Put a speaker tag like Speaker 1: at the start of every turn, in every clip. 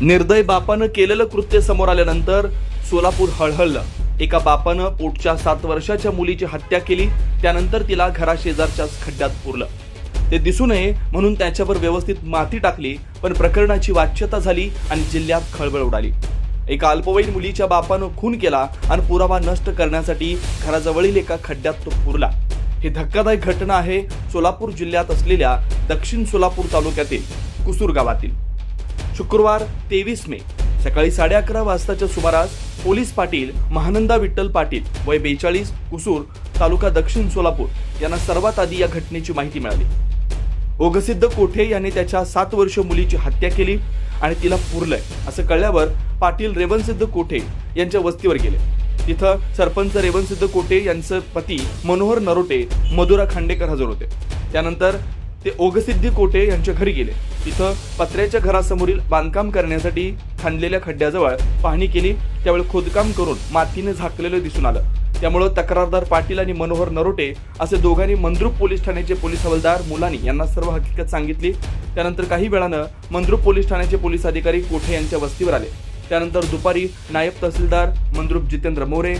Speaker 1: निर्दय बापानं केलेलं कृत्य समोर आल्यानंतर सोलापूर हळहळलं. एका बापानं पोटच्या सात वर्षाच्या मुलीची हत्या केली त्यानंतर तिला घराशेजारच्याच खड्ड्यात पुरलं. ते दिसू नये म्हणून त्याच्यावर व्यवस्थित माती टाकली पण प्रकरणाची वाच्यता झाली आणि जिल्ह्यात खळबळ उडाली. एका अल्पवयीन मुलीच्या बापानं खून केला आणि पुरावा नष्ट करण्यासाठी घराजवळील एका खड्ड्यात तो पुरला. ही धक्कादायक घटना आहे सोलापूर जिल्ह्यात असलेल्या दक्षिण सोलापूर तालुक्यातील कुसूर गावातील. शुक्रवार तेवीस मे. सकाळी साडे अकरा वाजताच्या सुमारास पोलीस पाटील महानंदा विठ्ठल पाटील वय बेचाळीस कुसूर तालुका दक्षिण सोलापूर यांना सर्वात आधी या घटनेची माहिती मिळाली. ओघसिद्ध कोठे यांनी त्याच्या सात वर्ष मुलीची हत्या केली आणि तिला पुरलंय असं कळल्यावर पाटील रेवनसिद्ध कोठे यांच्या वस्तीवर गेले. तिथं सरपंच रेवनसिद्ध कोटे यांचं पती मनोहर नरोटे मधुरा खांडेकर हजर होते. त्यानंतर ते ओघसिद्धी कोटे यांच्या घरी गेले. तिथं पत्र्याच्या घरासमोरील बांधकाम करण्यासाठी खणलेल्या खड्ड्याजवळ पाहणी केली. त्यावेळी खोदकाम करून मातीने झाकलेलं दिसून आलं. त्यामुळं तक्रारदार पाटील आणि मनोहर नरोटे असे दोघांनी मंद्रुप पोलीस ठाण्याचे पोलीस हवालदार मुलानी यांना सर्व हकीकत सांगितली. त्यानंतर काही वेळानं मंद्रुप पोलीस ठाण्याचे पोलीस अधिकारी कोठे यांच्या वस्तीवर आले. त्यानंतर दुपारी नायब तहसीलदार मंद्रुप जितेंद्र मोरे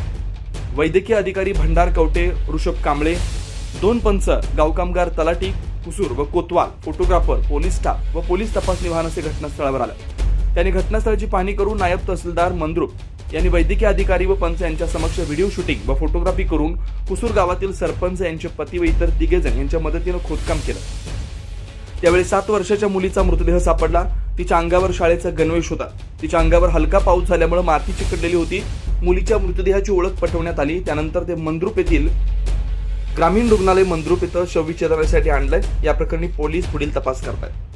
Speaker 1: वैद्यकीय अधिकारी भंडार कवटे ऋषभ कांबळे दोन पंच गावकामगार तलाटी तलाठी कुसूर व कोतवाल फोटोग्राफर पोलीस स्टाफ व पोलीस तपासणी वाहन असे घटनास्थळावर आलं. त्यांनी घटनास्थळाची पाहणी करून नायब तहसीलदार मंद्रुप यांनी वैद्यकीय अधिकारी व पंच यांच्या समक्ष व्हिडिओ शूटिंग व फोटोग्राफी करून कुसूर गावातील सरपंच यांचे पती व इतर तिघेजण यांच्या मदतीनं खोदकाम केलं. त्यावेळी सात वर्षाच्या मुलीचा मृतदेह सापडला. तिच्या अंगावर शाळेचा गणवेश होता. तिच्या अंगावर हलका पाऊस झाल्यामुळे माती चिकटलेली होती. मुलीच्या मृतदेहाची ओळख पटवण्यात आली. त्यानंतर ते मंद्रुप येथील ग्रामीण रुग्णालय मंद्रुप इथं शवविच्छेदनासाठी आणलंय. या प्रकरणी पोलीस पुढील तपास करतायत.